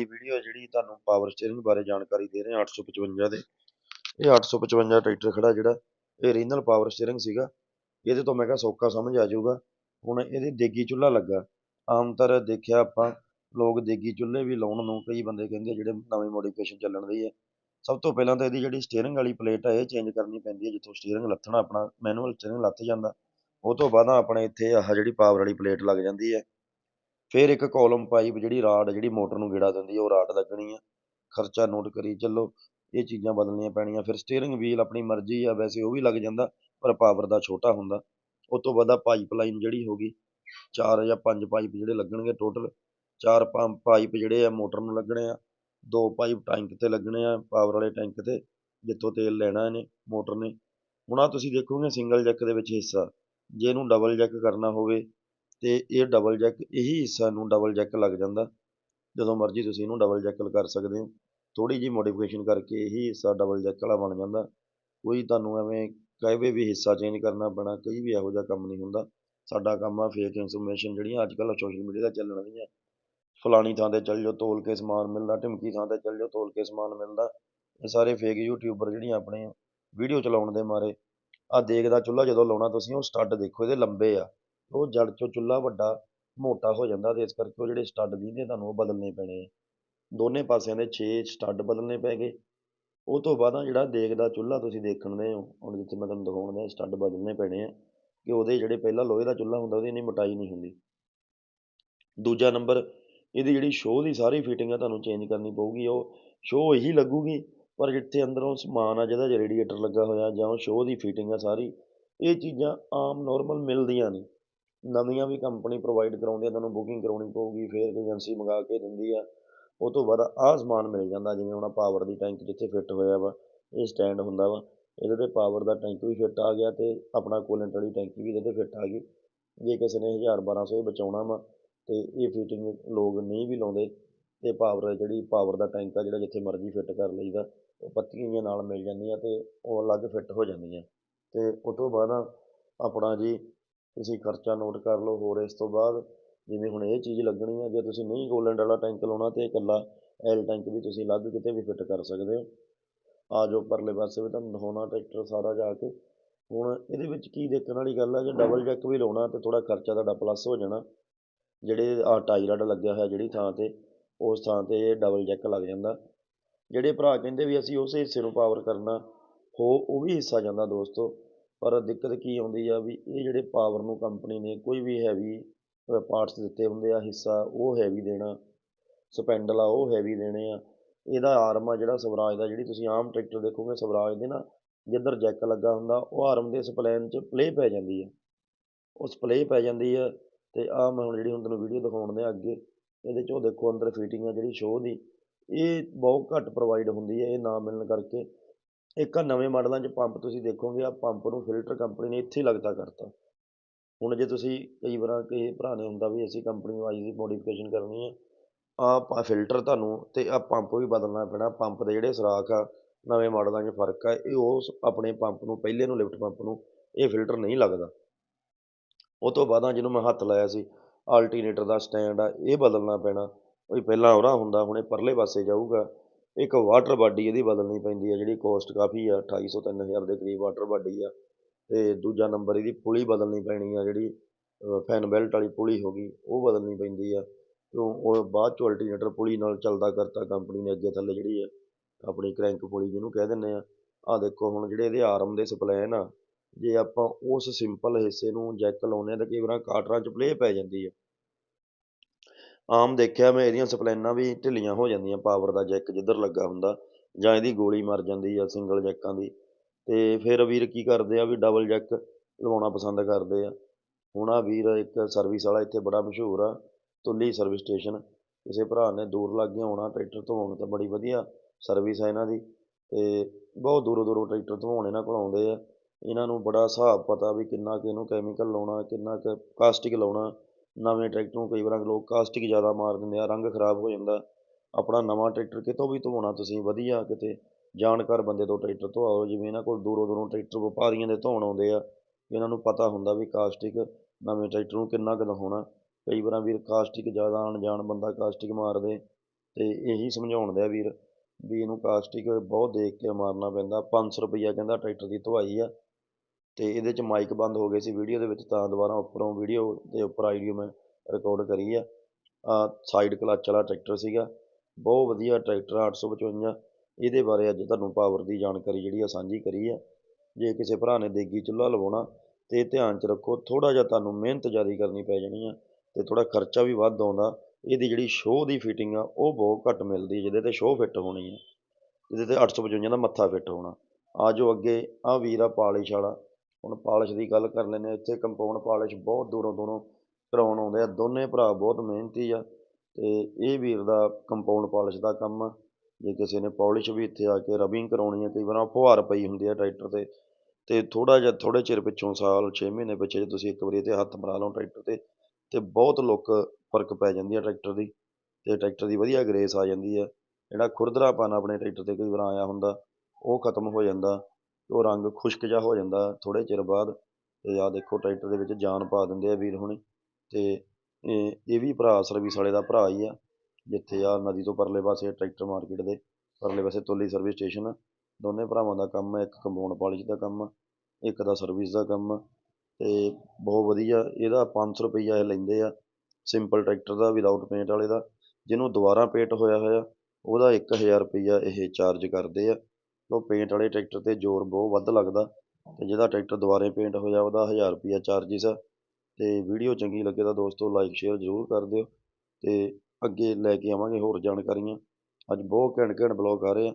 ਇਹ ਵੀਡੀਓ ਜਿਹੜੀ ਤੁਹਾਨੂੰ ਪਾਵਰ ਸਟੀਅਰਿੰਗ ਬਾਰੇ ਜਾਣਕਾਰੀ ਦੇ ਰਹੇ ਹਾਂ 855 ਦੇ। ਇਹ 855 ਟਰੈਕਟਰ ਖੜਾ ਜਿਹੜਾ, ਇਹ ਰੀਜਨਲ ਪਾਵਰ ਸਟੀਅਰਿੰਗ ਸੀਗਾ। ਇਹਦੇ ਤੋਂ ਮੈਂ ਕਿਹਾ ਸੌਖਾ ਸਮਝ ਆ ਜਾਊਗਾ। ਹੁਣ ਇਹਦੇ ਦੇਗੀ ਚੁੱਲ੍ਹਾ ਲੱਗਾ। ਆਮ ਆਮਤਰ ਦੇਖਿਆ ਆਪਾਂ, ਲੋਕ ਦੇਗੀ ਚੁੱਲ੍ਹੇ ਵੀ ਲਾਉਣ ਨੂੰ ਕਈ ਬੰਦੇ ਕਹਿੰਦੇ ਜਿਹੜੇ ਨਵੀਂ ਮੋਡੀਫਿਕੇਸ਼ਨ ਚੱਲਣ ਦੀ ਹੈ ਸਭ ਤੋਂ ਪਹਿਲਾਂ ਤਾਂ ਇਹਦੀ ਜਿਹੜੀ ਸਟੀਅਰਿੰਗ ਵਾਲੀ ਪਲੇਟ ਹੈ ਇਹ ਚੇਂਜ ਕਰਨੀ ਪੈਂਦੀ ਹੈ ਜਿੱਥੋਂ ਸਟੀਅਰਿੰਗ ਲੱਥਣਾ, ਆਪਣਾ ਮੈਨੂਅਲ ਸਟੀਅਰਿੰਗ ਲੱਥ ਜਾਂਦਾ। ਉਹ ਤੋਂ ਬਾਅਦ ਆਪਣੇ ਇੱਥੇ ਆਹ ਜਿਹੜੀ ਪਾਵਰ ਵਾਲੀ ਪਲੇਟ ਲੱਗ ਜਾਂਦੀ ਹੈ ਫਿਰ ਇੱਕ ਕੋਲਮ ਪਾਈਪ ਜਿਹੜੀ ਰਾਡ ਜਿਹੜੀ ਮੋਟਰ ਨੂੰ ਗੇੜਾ ਦਿੰਦੀ ਹੈ ਉਹ ਰਾਡ ਲੱਗਣੀ ਆ। ਖਰਚਾ ਨੋਟ ਕਰੀ ਚੱਲੋ, ਇਹ ਚੀਜ਼ਾਂ ਬਦਲਣੀਆਂ ਪੈਣੀਆਂ। ਫਿਰ ਸਟੀਅਰਿੰਗ ਵੀਲ ਆਪਣੀ ਮਰਜ਼ੀ ਆ, ਵੈਸੇ ਉਹ ਵੀ ਲੱਗ ਜਾਂਦਾ, ਪਰ ਪਾਵਰ ਦਾ ਛੋਟਾ ਹੁੰਦਾ। ਉਹ ਤੋਂ ਬਾਅਦ ਪਾਈਪਲਾਈਨ ਜਿਹੜੀ ਹੋ ਗਈ, ਚਾਰ ਜਾਂ ਪੰਜ ਪਾਈਪ ਜਿਹੜੇ ਲੱਗਣਗੇ ਟੋਟਲ ਚਾਰ ਪੰਪ ਪਾਈਪ ਜਿਹੜੇ ਆ, ਮੋਟਰ ਨੂੰ ਲੱਗਣੇ ਆ। ਦੋ ਪਾਈਪ ਟੈਂਕ ਤੇ ਲੱਗਣੇ ਆ ਪਾਵਰ ਵਾਲੇ ਟੈਂਕ ਤੇ, ਜਿੱਥੋਂ ਤੇਲ ਲੈਣਾ ਇਹਨੇ, ਮੋਟਰ ਨੇ। ਹੁਣ ਆ ਤੁਸੀਂ ਦੇਖੋਗੇ ਸਿੰਗਲ ਜੈਕ ਦੇ ਵਿੱਚ ਹਿੱਸਾ। ਜੇ ਇਹਨੂੰ ਡਬਲ ਜੈਕ ਕਰਨਾ ਹੋਵੇ ਅਤੇ ਇਹ ਡਬਲ ਜੈਕ ਇਹੀ ਹਿੱਸਾ ਨੂੰ ਡਬਲ ਜੈਕ ਲੱਗ ਜਾਂਦਾ। ਜਦੋਂ ਮਰਜ਼ੀ ਤੁਸੀਂ ਇਹਨੂੰ ਡਬਲ ਜੈਕ ਕਰ ਸਕਦੇ ਹੋ। ਥੋੜ੍ਹੀ ਜਿਹੀ ਮੋਡੀਫਿਕੇਸ਼ਨ ਕਰਕੇ ਇਹੀ ਹਿੱਸਾ ਡਬਲ ਜੈਕ ਵਾਲਾ ਬਣ ਜਾਂਦਾ। ਕੋਈ ਤੁਹਾਨੂੰ ਐਵੇਂ ਕਹੇ ਵੀ ਹਿੱਸਾ ਚੇਂਜ ਕਰਨਾ ਪੈਣਾ, ਕੋਈ ਵੀ ਇਹੋ ਜਿਹਾ ਕੰਮ ਨਹੀਂ ਹੁੰਦਾ। ਸਾਡਾ ਕੰਮ ਆ ਫੇਕ ਇਨਫੋਰਮੇਸ਼ਨ ਜਿਹੜੀਆਂ ਅੱਜ ਕੱਲ੍ਹ ਸੋਸ਼ਲ ਮੀਡੀਆ ਤੇ ਚੱਲਣ ਦੀਆਂ ਫਲਾਣੀ ਥਾਂ ਤੇ ਚੱਲ ਜਾਓ, ਤੋਲ ਕੇ ਸਮਾਨ ਮਿਲਦਾ, ਢਿਮਕੀ ਥਾਂ ਤੇ ਚੱਲ ਜਾਓ, ਤੋਲ ਕੇ ਸਮਾਨ ਮਿਲਦਾ। ਇਹ ਸਾਰੇ ਫੇਕ ਯੂਟਿਊਬਰ ਜਿਹੜੀਆਂ ਆਪਣੇ ਵੀਡੀਓ ਚਲਾਉਣ ਦੇ ਮਾਰੇ। ਆ ਦੇਖਦਾ ਚੁੱਲ੍ਹਾ ਜਦੋਂ ਲਾਉਣਾ ਤੁਸੀਂ, ਉਹ ਸਟੱਡ ਦੇਖੋ, ਇਹਦੇ ਲੰਬੇ ਆ। ਉਹ ਜੜ ਚੋਂ ਚੁੱਲ੍ਹਾ ਵੱਡਾ ਮੋਟਾ ਹੋ ਜਾਂਦਾ ਅਤੇ ਇਸ ਕਰਕੇ ਉਹ ਜਿਹੜੇ ਸਟੱਡ ਦੀਂਦੇ ਤੁਹਾਨੂੰ ਉਹ ਬਦਲਣੇ ਪੈਣੇ ਹੈ ਦੋਨੇ ਪਾਸਿਆਂ ਦੇ ਛੇ ਸਟੱਡ ਬਦਲਣੇ ਪੈ ਗਏ। ਉਹ ਤੋਂ ਬਾਅਦ ਆ ਜਿਹੜਾ ਦੇਖਦਾ ਚੁੱਲ੍ਹਾ ਤੁਸੀਂ ਦੇਖਣ ਦੇ ਹੋ, ਹੁਣ ਜਿੱਥੇ ਮੈਂ ਤੁਹਾਨੂੰ ਦਿਖਾਉਣ ਦਿਆਂ, ਸਟੱਡ ਬਦਲਣੇ ਪੈਣੇ ਹੈ ਕਿ ਉਹਦੇ ਜਿਹੜੇ ਪਹਿਲਾਂ ਲੋਹੇ ਦਾ ਚੁੱਲ੍ਹਾ ਹੁੰਦਾ ਉਹਦੀ ਇੰਨੀ ਮੋਟਾਈ ਨਹੀਂ ਹੁੰਦੀ। ਦੂਜਾ ਨੰਬਰ, ਇਹਦੀ ਜਿਹੜੀ ਸ਼ੋਅ ਦੀ ਸਾਰੀ ਫਿਟਿੰਗ ਆ ਤੁਹਾਨੂੰ ਚੇਂਜ ਕਰਨੀ ਪਊਗੀ, ਉਹ ਸ਼ੋਅ ਇਹੀ ਲੱਗੂਗੀ, ਪਰ ਜਿੱਥੇ ਅੰਦਰੋਂ ਸਮਾਨ ਆ, ਜਿਹਦਾ ਰੇਡੀਏਟਰ ਲੱਗਾ ਹੋਇਆ ਜਾਂ ਉਹ ਸ਼ੋਅ ਦੀ ਫਿਟਿੰਗ ਆ ਸਾਰੀ, ਇਹ ਚੀਜ਼ਾਂ ਆਮ ਨੋਰਮਲ ਮਿਲਦੀਆਂ ਨਹੀਂ। ਨਵੀਆਂ ਵੀ ਕੰਪਨੀ ਪ੍ਰੋਵਾਈਡ ਕਰਾਉਂਦੀ ਆ, ਤੁਹਾਨੂੰ ਬੁਕਿੰਗ ਕਰਵਾਉਣੀ ਪਊਗੀ, ਫਿਰ ਏਜੰਸੀ ਮੰਗਾ ਕੇ ਦਿੰਦੀ ਆ। ਉਹ ਤੋਂ ਬਾਅਦ ਆਹ ਸਮਾਨ ਮਿਲ ਜਾਂਦਾ, ਜਿਵੇਂ ਹੁਣ ਪਾਵਰ ਦੀ ਟੈਂਕ ਜਿੱਥੇ ਫਿੱਟ ਹੋਇਆ ਵਾ, ਇਹ ਸਟੈਂਡ ਹੁੰਦਾ ਵਾ, ਇਹਦੇ ਤੇ ਪਾਵਰ ਦਾ ਟੈਂਕ ਵੀ ਫਿੱਟ ਆ ਗਿਆ ਅਤੇ ਆਪਣਾ ਕੂਲੈਂਟ ਵਾਲੀ ਟੈਂਕੀ ਵੀ ਇਹਦੇ ਤੇ ਫਿੱਟ ਆ ਗਈ। ਜੇ ਕਿਸੇ ਨੇ ਹਜ਼ਾਰ ਬਾਰ੍ਹਾਂ ਸੌ ਬਚਾਉਣਾ ਵਾ ਅਤੇ ਇਹ ਫਿਟਿੰਗ ਲੋਕ ਨਹੀਂ ਵੀ ਲਾਉਂਦੇ ਅਤੇ ਪਾਵਰ ਜਿਹੜੀ ਪਾਵਰ ਦਾ ਟੈਂਕ ਆ ਜਿਹੜਾ ਜਿੱਥੇ ਮਰਜ਼ੀ ਫਿੱਟ ਕਰ ਲਈਦਾ ਉਹ ਪੱਤੀਆਂ ਜਿਹੀਆਂ ਨਾਲ ਮਿਲ ਜਾਂਦੀਆਂ ਅਤੇ ਉਹ ਅਲੱਗ ਫਿੱਟ ਹੋ ਜਾਂਦੀਆਂ। ਅਤੇ ਉਹ ਤੋਂ ਬਾਅਦ ਆਪਣਾ ਜੀ ਤੁਸੀਂ ਖਰਚਾ ਨੋਟ ਕਰ ਲਓ ਹੋਰ ਇਸ ਤੋਂ ਬਾਅਦ ਜਿਵੇਂ ਹੁਣ ਇਹ ਚੀਜ਼ ਲੱਗਣੀ ਆ, ਜੇ ਤੁਸੀਂ ਨਹੀਂ ਗੋਲੈਂਡ ਵਾਲਾ ਟੈਂਕ ਲਾਉਣਾ ਤਾਂ ਇਕੱਲਾ ਐਲ ਟੈਂਕ ਵੀ ਤੁਸੀਂ ਅਲੱਗ ਕਿਤੇ ਵੀ ਫਿੱਟ ਕਰ ਸਕਦੇ ਹੋ। ਆ ਜਾਓ ਪਰਲੇ ਪਾਸੇ ਵੀ ਤੁਹਾਨੂੰ ਦਿਖਾਉਣਾ ਟਰੈਕਟਰ ਸਾਰਾ ਜਾ ਕੇ। ਹੁਣ ਇਹਦੇ ਵਿੱਚ ਕੀ ਦੇਖਣ ਵਾਲੀ ਗੱਲ ਆ, ਜੇ ਡਬਲ ਜੈਕ ਵੀ ਲਾਉਣਾ ਤਾਂ ਥੋੜਾ ਖਰਚਾ ਤੁਹਾਡਾ ਪਲੱਸ ਹੋ ਜਾਣਾ। ਜਿਹੜੇ ਆ ਟਾਈ ਰਡ ਲੱਗਿਆ ਹੋਇਆ ਜਿਹੜੀ ਥਾਂ ਤੇ, ਉਸ ਥਾਂ ਤੇ ਇਹ ਡਬਲ ਜੈਕ ਲੱਗ ਜਾਂਦਾ। ਜਿਹੜੇ ਭਰਾ ਕਹਿੰਦੇ ਵੀ ਅਸੀਂ ਉਸੇ ਹਿੱਸੇ ਨੂੰ ਪਾਵਰ ਕਰਨਾ, ਹੋ, ਉਹ ਵੀ ਹਿੱਸਾ ਜਾਂਦਾ ਦੋਸਤੋ। ਪਰ ਦਿੱਕਤ ਕੀ ਆਉਂਦੀ ਆ ਵੀ ਇਹ ਜਿਹੜੇ ਪਾਵਰ ਨੂੰ ਕੰਪਨੀ ਨੇ ਕੋਈ ਵੀ ਹੈਵੀ ਪਾਰਟਸ ਦਿੱਤੇ ਹੁੰਦੇ ਆ ਹਿੱਸਾ, ਉਹ ਹੈਵੀ ਦੇਣਾ ਸਪੈਂਡਲ ਆ, ਉਹ ਹੈਵੀ ਦੇਣੇ ਆ। ਇਹਦਾ ਆਰਮ ਆ ਜਿਹੜਾ ਸਵਰਾਜ ਦਾ, ਜਿਹੜੀ ਤੁਸੀਂ ਆਮ ਟਰੈਕਟਰ ਦੇਖੋਗੇ ਸਵਰਾਜ ਦੇ ਨਾ, ਜਿੱਧਰ ਜੈਕ ਲੱਗਾ ਹੁੰਦਾ, ਉਹ ਆਰਮ ਦੇ ਸਪਲੈਨ 'ਚ ਪਲੇ ਪੈ ਜਾਂਦੀ ਆ। ਉਹ ਸਪਲੇ ਪੈ ਜਾਂਦੀ ਆ ਤੇ ਆ ਮੈਂ ਹੁਣ ਜਿਹੜੀ ਹੁਣ ਤੁਹਾਨੂੰ ਵੀਡੀਓ ਦਿਖਾਉਣ ਦੇ ਅੱਗੇ, ਇਹਦੇ 'ਚ ਉਹ ਦੇਖੋ ਅੰਦਰ ਫਿਟਿੰਗ ਆ ਜਿਹੜੀ ਸ਼ੋਅ ਦੀ। ਇਹ ਬਹੁਤ ਘੱਟ ਪ੍ਰੋਵਾਈਡ ਹੁੰਦੀ ਹੈ ਇਹ ਨਾ ਮਿਲਣ ਕਰਕੇ। ਇੱਕ ਆ ਨਵੇਂ ਮਾਡਲਾਂ 'ਚ ਪੰਪ ਤੁਸੀਂ ਦੇਖੋਗੇ, ਆਹ ਪੰਪ ਨੂੰ ਫਿਲਟਰ ਕੰਪਨੀ ਨੇ ਇੱਥੇ ਹੀ ਲੱਗਦਾ ਕਰਤਾ। ਹੁਣ ਜੇ ਤੁਸੀਂ ਕਈ ਵਾਰ ਕਈ ਭਰਾ ਨੇ ਹੁੰਦਾ ਵੀ ਅਸੀਂ ਕੰਪਨੀ ਵਾਈਜ਼ ਦੀ ਮੋਡੀਫਿਕੇਸ਼ਨ ਕਰਨੀ ਹੈ, ਆਹ ਫਿਲਟਰ ਤੁਹਾਨੂੰ ਅਤੇ ਆਹ ਪੰਪ ਵੀ ਬਦਲਣਾ ਪੈਣਾ, ਪੰਪ ਦੇ ਜਿਹੜੇ ਸੁਰਾਖ ਆ, ਨਵੇਂ ਮਾਡਲਾਂ 'ਚ ਫ਼ਰਕ ਆ, ਇਹ ਉਸ ਆਪਣੇ ਪੰਪ ਨੂੰ, ਪਹਿਲੇ ਨੂੰ ਲਿਫਟ ਪੰਪ ਨੂੰ ਇਹ ਫਿਲਟਰ ਨਹੀਂ ਲੱਗਦਾ। ਉਹ ਤੋਂ ਬਾਅਦ ਜਿਹਨੂੰ ਮੈਂ ਹੱਥ ਲਾਇਆ ਸੀ ਆਲਟਰਨੇਟਰ ਦਾ ਸਟੈਂਡ ਆ, ਇਹ ਬਦਲਣਾ ਪੈਣਾ। ਉਹ ਪਹਿਲਾਂ ਉਹਰਾ ਹੁੰਦਾ, ਹੁਣ ਇਹ ਪਰਲੇ ਪਾਸੇ ਜਾਊਗਾ ਇੱਕ ਵਾਟਰ ਬਾਡੀ ਇਹਦੀ ਬਦਲਣੀ ਪੈਂਦੀ ਹੈ ਜਿਹੜੀ ਕੋਸਟ ਕਾਫੀ ਆ, ਅਠਾਈ ਸੌ ਤਿੰਨ ਹਜ਼ਾਰ ਦੇ ਕਰੀਬ ਵਾਟਰ ਬਾਡੀ ਆ। ਅਤੇ ਦੂਜਾ ਨੰਬਰ ਇਹਦੀ ਪੁਲੀ ਬਦਲਣੀ ਪੈਣੀ ਆ, ਜਿਹੜੀ ਫੈਨ ਬੈਲਟ ਵਾਲੀ ਪੁਲੀ ਹੋ ਗਈ, ਉਹ ਬਦਲਣੀ ਪੈਂਦੀ ਆ। ਕਿਉਂ ਉਹ ਬਾਅਦ 'ਚੋਂ ਅਲਟੀਨੇਟਰ ਪੁਲੀ ਨਾਲ ਚੱਲਦਾ ਕਰਤਾ ਕੰਪਨੀ ਨੇ ਅੱਗੇ ਥੱਲੇ ਜਿਹੜੀ ਆ, ਆਪਣੀ ਕਰੈਂਕ ਪੁਲੀ ਜਿਹਨੂੰ ਕਹਿ ਦਿੰਦੇ ਆ। ਆਹ ਦੇਖੋ ਹੁਣ ਜਿਹੜੇ ਇਹਦੇ ਆਰਮ ਦੇ ਸਪਲੈਨ ਆ, ਜੇ ਆਪਾਂ ਉਸ ਸਿੰਪਲ ਹਿੱਸੇ ਨੂੰ ਜੈਕ ਲਾਉਂਦੇ ਹਾਂ ਤਾਂ ਕਈ ਵਾਰ ਕਾਟਰਾਂ 'ਚ ਪਲੇਅ ਪੈ ਜਾਂਦੀ ਆ। ਆਮ ਦੇਖਿਆ ਮੈਂ ਇਹਦੀਆਂ ਸਪਲੈਨਾਂ ਵੀ ਢਿੱਲੀਆਂ ਹੋ ਜਾਂਦੀਆਂ ਪਾਵਰ ਦਾ ਜੈਕ ਜਿੱਧਰ ਲੱਗਾ ਹੁੰਦਾ, ਜਾਂ ਇਹਦੀ ਗੋਲੀ ਮਰ ਜਾਂਦੀ ਆ ਸਿੰਗਲ ਜੈਕਾਂ ਦੀ। ਅਤੇ ਫਿਰ ਵੀਰ ਕੀ ਕਰਦੇ ਆ ਵੀ ਡਬਲ ਜੈਕ ਲਵਾਉਣਾ ਪਸੰਦ ਕਰਦੇ ਆ। ਹੁਣ ਆ ਵੀਰ ਇੱਕ ਸਰਵਿਸ ਵਾਲਾ ਇੱਥੇ ਬੜਾ ਮਸ਼ਹੂਰ ਆ ਤੁੱਲੀ ਸਰਵਿਸ ਸਟੇਸ਼ਨ ਕਿਸੇ ਭਰਾ ਨੇ ਦੂਰ ਲਾਗੇ ਆਉਣਾ, ਟਰੈਕਟਰ ਧੋਣ ਤਾਂ ਬੜੀ ਵਧੀਆ ਸਰਵਿਸ ਆ ਇਹਨਾਂ ਦੀ। ਅਤੇ ਬਹੁਤ ਦੂਰੋਂ ਦੂਰੋਂ ਟਰੈਕਟਰ ਧੋਣ ਇਹਨਾਂ ਕੋਲ ਆਉਂਦੇ ਆ। ਇਹਨਾਂ ਨੂੰ ਬੜਾ ਹਿਸਾਬ ਪਤਾ ਵੀ ਕਿੰਨਾ ਕੁ ਇਹਨੂੰ ਕੈਮੀਕਲ ਲਾਉਣਾ, ਕਿੰਨਾ ਕੁ ਕਾਸਟਿਕ ਲਾਉਣਾ। ਨਵੇਂ ਟਰੈਕਟਰ ਨੂੰ ਕਈ ਵਾਰ ਲੋਕ ਕਾਸਟਿਕ ਜ਼ਿਆਦਾ ਮਾਰ ਦਿੰਦੇ ਆ, ਰੰਗ ਖਰਾਬ ਹੋ ਜਾਂਦਾ। ਆਪਣਾ ਨਵਾਂ ਟਰੈਕਟਰ ਕਿਤੋਂ ਵੀ ਧੋਣਾ ਤੁਸੀਂ ਵਧੀਆ, ਕਿਤੇ ਜਾਣਕਾਰ ਬੰਦੇ ਤੋਂ ਟਰੈਕਟਰ ਧਵਾਓ, ਜਿਵੇਂ ਇਹਨਾਂ ਕੋਲ ਦੂਰੋਂ ਦੂਰੋਂ ਟਰੈਕਟਰ ਵਪਾਰੀਆਂ ਦੇ ਧੋਣ ਆਉਂਦੇ ਆ ਇਹਨਾਂ ਨੂੰ ਪਤਾ ਹੁੰਦਾ ਵੀ ਕਾਸਟਿਕ ਨਵੇਂ ਟਰੈਕਟਰ ਨੂੰ ਕਿੰਨਾ ਕੁ ਹੋਣਾ ਕਈ ਵਾਰ ਵੀਰ ਕਾਸਟਿਕ ਜ਼ਿਆਦਾ ਅਣਜਾਣ ਬੰਦਾ ਕਾਸਟਿਕ ਮਾਰਦੇ ਅਤੇ ਇਹੀ ਸਮਝਾਉਣ ਦਿਆ ਵੀਰ ਵੀ ਇਹਨੂੰ ਕਾਸਟਿਕ ਬਹੁਤ ਦੇਖ ਕੇ ਮਾਰਨਾ ਪੈਂਦਾ। ਪੰਜ ਸੌ ਰੁਪਈਆ ਕਹਿੰਦਾ ਟਰੈਕਟਰ ਦੀ ਧਵਾਈ ਆ। ਅਤੇ ਇਹਦੇ ਚ ਮਾਈਕ ਬੰਦ ਹੋ ਗਏ ਸੀ ਵੀਡੀਓ ਦੇ ਵਿੱਚ, ਤਾਂ ਦੁਬਾਰਾ ਉੱਪਰੋਂ ਵੀਡੀਓ ਦੇ ਉੱਪਰ ਆਈਡੀਓ ਮੈਂ ਰਿਕਾਰਡ ਕਰੀ ਆ। ਸਾਈਡ ਕਲੱਚ ਵਾਲਾ ਟਰੈਕਟਰ ਸੀਗਾ। ਬਹੁਤ ਵਧੀਆ ਟਰੈਕਟਰ 855 ਇਹਦੇ ਬਾਰੇ ਅੱਜ ਤੁਹਾਨੂੰ ਪਾਵਰ ਦੀ ਜਾਣਕਾਰੀ ਜਿਹੜੀ ਆ ਸਾਂਝੀ ਕਰੀ ਆ। ਜੇ ਕਿਸੇ ਭਰਾ ਨੇ ਦੇਗੀ ਚੁੱਲ੍ਹਾ ਲਵਾਉਣਾ, ਤਾਂ ਧਿਆਨ ਚ ਰੱਖੋ, ਥੋੜ੍ਹਾ ਜਿਹਾ ਤੁਹਾਨੂੰ ਮਿਹਨਤ ਜ਼ਿਆਦਾ ਕਰਨੀ ਪੈ ਜਾਣੀ ਆ ਅਤੇ ਥੋੜ੍ਹਾ ਖਰਚਾ ਵੀ ਵੱਧ ਆਉਂਦਾ। ਇਹਦੀ ਜਿਹੜੀ ਸ਼ੋਅ ਦੀ ਫਿਟਿੰਗ ਆ, ਉਹ ਬਹੁਤ ਘੱਟ ਮਿਲਦੀ ਜਿਹਦੇ ਤੇ ਸ਼ੋਅ ਫਿੱਟ ਹੋਣੀ ਆ। ਜਿਹਦੇ ਤੇ 855 ਦਾ ਮੱਥਾ ਫਿੱਟ ਹੋਣਾ। ਆ ਜੋ ਅੱਗੇ ਆ ਵੀਰ ਆ ਪਾਲਿਸ਼ ਵਾਲਾ। ਹੁਣ ਪਾਲਿਸ਼ ਦੀ ਗੱਲ ਕਰ ਲੈਂਦੇ ਹਾਂ, ਇੱਥੇ ਕੰਪਾਊਂਡ ਪਾਲਿਸ਼ ਬਹੁਤ ਦੂਰੋਂ ਦੂਰੋਂ ਕਰਵਾਉਣ ਆਉਂਦੇ ਆ। ਦੋਨੇ ਭਰਾ ਬਹੁਤ ਮਿਹਨਤੀ ਆ ਅਤੇ ਇਹ ਵੀਰ ਦਾ ਕੰਪਾਊਂਡ ਪਾਲਿਸ਼ ਦਾ ਕੰਮ ਆ। ਜੇ ਕਿਸੇ ਨੇ ਪੋਲਿਸ਼ ਵੀ ਇੱਥੇ ਆ ਕੇ ਰਬਿੰਗ ਕਰਾਉਣੀ ਆ, ਕਈ ਵਾਰ ਫੁਹਾਰ ਪਈ ਹੁੰਦੀ ਆ ਟਰੈਕਟਰ ਤੇ ਅਤੇ ਥੋੜ੍ਹਾ ਜਿਹਾ, ਥੋੜ੍ਹੇ ਚਿਰ ਪਿੱਛੋਂ ਸਾਲ, ਛੇ ਮਹੀਨੇ ਪਿੱਛੇ ਜੇ ਤੁਸੀਂ ਇੱਕ ਵਾਰੀ ਤੇ ਹੱਥ ਮਰਾ ਲਓ ਟਰੈਕਟਰ ਤੇ ਅਤੇ ਬਹੁਤ ਲੁੱਕ ਫ਼ਰਕ ਪੈ ਜਾਂਦੀ ਆ ਟਰੈਕਟਰ ਦੀ ਅਤੇ ਟਰੈਕਟਰ ਦੀ ਵਧੀਆ ਗਰੇਸ ਆ ਜਾਂਦੀ ਆ। ਜਿਹੜਾ ਖੁਰਦਰਾਪਨ ਆਪਣੇ ਟਰੈਕਟਰ ਤੇ ਕਈ ਵਾਰ ਆਇਆ ਹੁੰਦਾ, ਉਹ ਖਤਮ ਹੋ ਜਾਂਦਾ। ਉਹ ਰੰਗ ਖੁਸ਼ਕ ਜਿਹਾ ਹੋ ਜਾਂਦਾ ਥੋੜ੍ਹੇ ਚਿਰ ਬਾਅਦ। ਅਤੇ ਆਹ ਦੇਖੋ ਟਰੈਕਟਰ ਦੇ ਵਿੱਚ ਜਾਨ ਪਾ ਦਿੰਦੇ ਆ ਵੀਰ ਹੁਣੀ। ਅਤੇ ਇਹ ਇਹ ਵੀ ਭਰਾ ਸਰਵਿਸ ਵਾਲੇ ਦਾ ਭਰਾ ਹੀ ਆ, ਜਿੱਥੇ ਆਹ ਨਦੀ ਤੋਂ ਪਰਲੇ ਪਾਸੇ ਟਰੈਕਟਰ ਮਾਰਕੀਟ ਦੇ ਪਰਲੇ ਪਾਸੇ ਤੋਲੀ ਸਰਵਿਸ ਸਟੇਸ਼ਨ। ਆ ਦੋਨੇ ਭਰਾਵਾਂ ਦਾ ਕੰਮ ਹੈ ਇੱਕ ਕੰਪਾਊਂਡ ਪਾਲਿਸ਼ ਦਾ ਕੰਮ ਆ ਇੱਕ ਦਾ ਸਰਵਿਸ ਦਾ ਕੰਮ। ਆ ਤੇ ਬਹੁਤ ਵਧੀਆ, ਇਹਦਾ ਪੰਜ ਸੌ ਰੁਪਈਆ ਇਹ ਲੈਂਦੇ ਆ ਸਿੰਪਲ ਟਰੈਕਟਰ ਦਾ ਵਿਦਾਊਟ ਪੇਂਟ ਵਾਲੇ ਦਾ, ਜਿਹਨੂੰ ਦੁਬਾਰਾ ਪੇਂਟ ਹੋਇਆ ਹੋਇਆ, ਉਹਦਾ ਇੱਕ ਹਜ਼ਾਰ ਰੁਪਈਆ ਇਹ ਚਾਰਜ ਕਰਦੇ ਆ। ਉਹ ਪੇਂਟ ਵਾਲੇ ਟਰੈਕਟਰ ਤੇ ਜ਼ੋਰ ਬਹੁਤ ਵੱਧ ਲੱਗਦਾ ਅਤੇ ਜਿਹਦਾ ਟਰੈਕਟਰ ਦੁਬਾਰੇ ਪੇਂਟ ਹੋਇਆ ਉਹਦਾ ਹਜ਼ਾਰ ਰੁਪਈਆ ਚਾਰਜਿਸ ਆ। ਅਤੇ ਵੀਡੀਓ ਚੰਗੀ ਲੱਗੇ ਤਾਂ ਦੋਸਤੋ ਲਾਈਕ ਸ਼ੇਅਰ ਜ਼ਰੂਰ ਕਰ ਦਿਓ ਅਤੇ ਅੱਗੇ ਲੈ ਕੇ ਆਵਾਂਗੇ ਹੋਰ ਜਾਣਕਾਰੀਆਂ। ਅੱਜ ਬਹੁਤ ਘੈਂਟ ਘੈਂਟ ਬਲੋਗ ਆ ਰਹੇ ਆ।